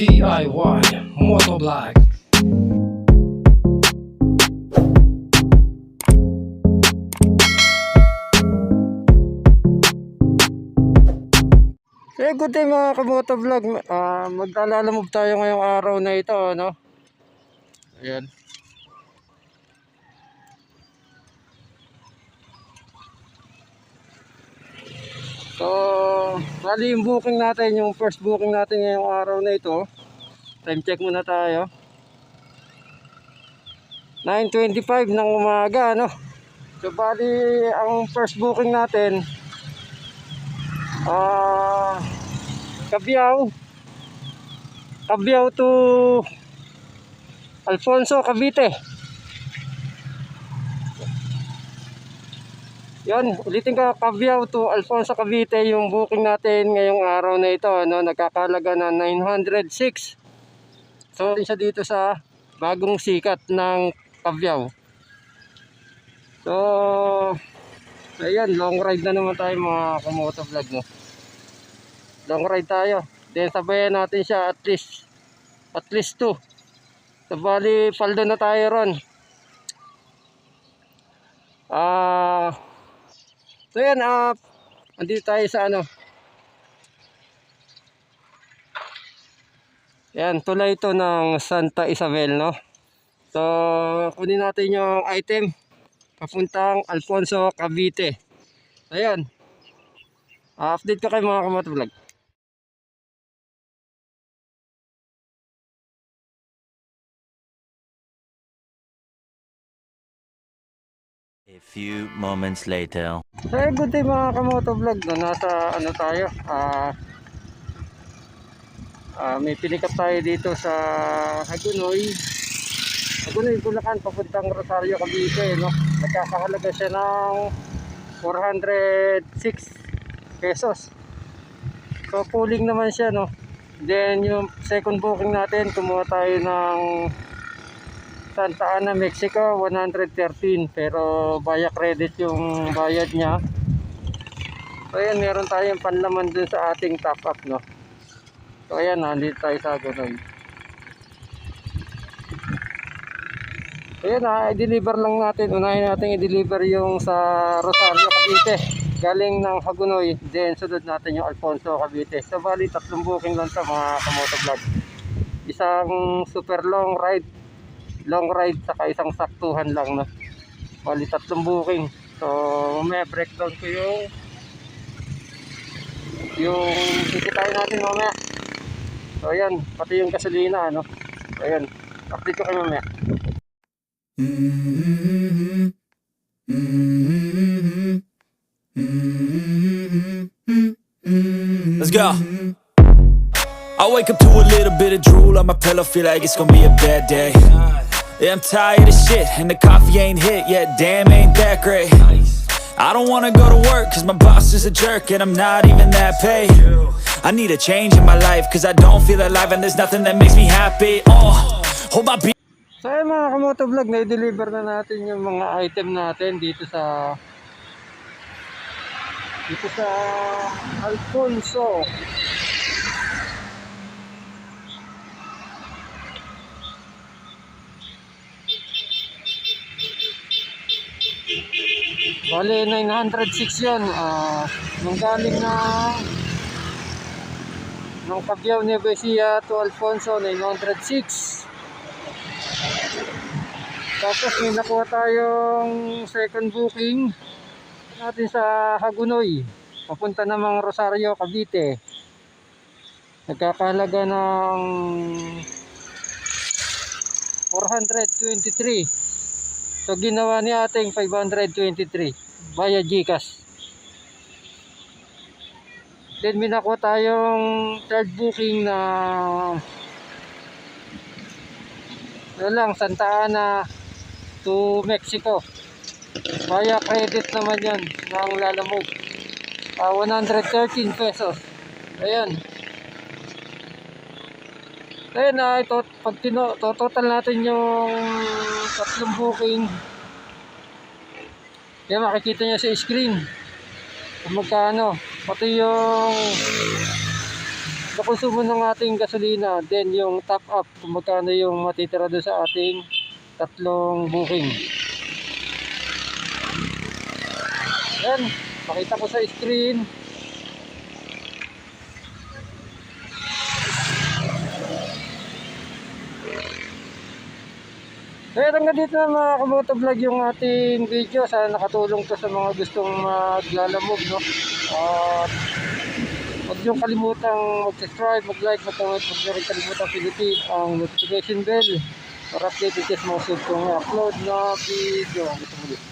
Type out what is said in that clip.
DIY Motovlog Eh, good day mga kamoto vlog. Ah, magdalalamove tayo ngayong araw na ito, ano? Ayan. So, bali yung booking natin, yung first booking natin ngayong araw na ito. Time check muna tayo. 9.25 ng umaga, ano? So, bali, ang first booking natin, ah, Kabiyaw. Kabiyaw to Alfonso Cavite. Yan, ulitin ka Kabiyaw to Alfonso Cavite yung booking natin ngayong araw na ito, ano, nagkakalaga na 906. So, isa dito sa bagong sikat ng Kabiyaw. So, ayan, long ride na naman tayo mga kamoto vlog, no long ride tayo. Then sabayan natin siya at least at least 2. So bali paldo na tayo ron. Ah So yan ah andito tayo sa ano. Yan, tulay ito ng Santa Isabel, no? So, kunin natin yung item papuntang Alfonso Cavite. Ayan. Ah, update ko kayo mga kamotovlog. A few moments later. Hey, good day mga kamoto vlog. No, nasa ano tayo? Ah ah, may pinikap tayo dito sa Hagunoy. Hagunoy, Bulacan, papuntang Rosario, Cavite. No? Nagkakahalaga siya ng 406 pesos. So, pooling naman siya. No? Then, yung second booking natin, kumuha tayo ng Santa Ana, Mexico, 113 pero via credit yung bayad niya. So ayan, meron tayong panlaman dun sa ating top up, no? So ayan, nandito tayo sa ganun. So ayan, ah, i-deliver lang natin. Unahin natin i-deliver yung sa Rosario, Cavite. Galing ng Hagunoy. Then sunod natin yung Alfonso, Cavite. So bali, tatlong booking lang sa mga kamoto vlog. Isang super long ride long ride saka isang saktuhan lang no. Bali tatlong booking. So mamaya breakdown ko yung yung kikitahin natin mamaya. So ayan, pati yung gasolina ano. So ayan, update ko kayo mamaya. Let's go. I wake up to a little bit of drool on my pillow, feel like it's gonna be a bad day. Yeah, I'm tired of shit, and the coffee ain't hit yet, damn, ain't that great. I don't wanna go to work, cause my boss is a jerk, and I'm not even that paid. I need a change in my life, cause I don't feel alive, and there's nothing that makes me happy. Oh, hold my beat. So ayan mga kamoto vlog, na-deliver na natin yung mga item natin dito sa dito sa Alfonso. Bale, 906 yun. Ah, nung galing na nung Cabiao Nevesia to Alfonso, 906. Tapos may nakuha tayong second booking natin sa Hagunoy. Papunta namang Rosario, Cavite. Nagkakahalaga ng 423. So ginawa ni ating 523 via Gcash. Then may nakuha tayong third booking na ano lang, Santa Ana to Mexico. Via credit naman yan ng lalamog. Ah, 113 pesos. Ayan. Ayan na, ito, pag tino, to, total natin yung tatlong booking. Yan, makikita nyo sa screen. Kung magkano. Pati yung sa konsumo ng ating gasolina, then yung top up, kung magkano yung matitira doon sa ating tatlong booking. Yan, pakita ko sa screen. Kaya hanggang dito na mga kamoto vlog yung ating video. Sana nakatulong to sa mga gustong maglalamog, no? At huwag niyong kalimutang mag-subscribe, mag-like, mag-comment, huwag niyo rin kalimutang pinutin ang notification bell para updated sa mga kong upload na video. Gusto mo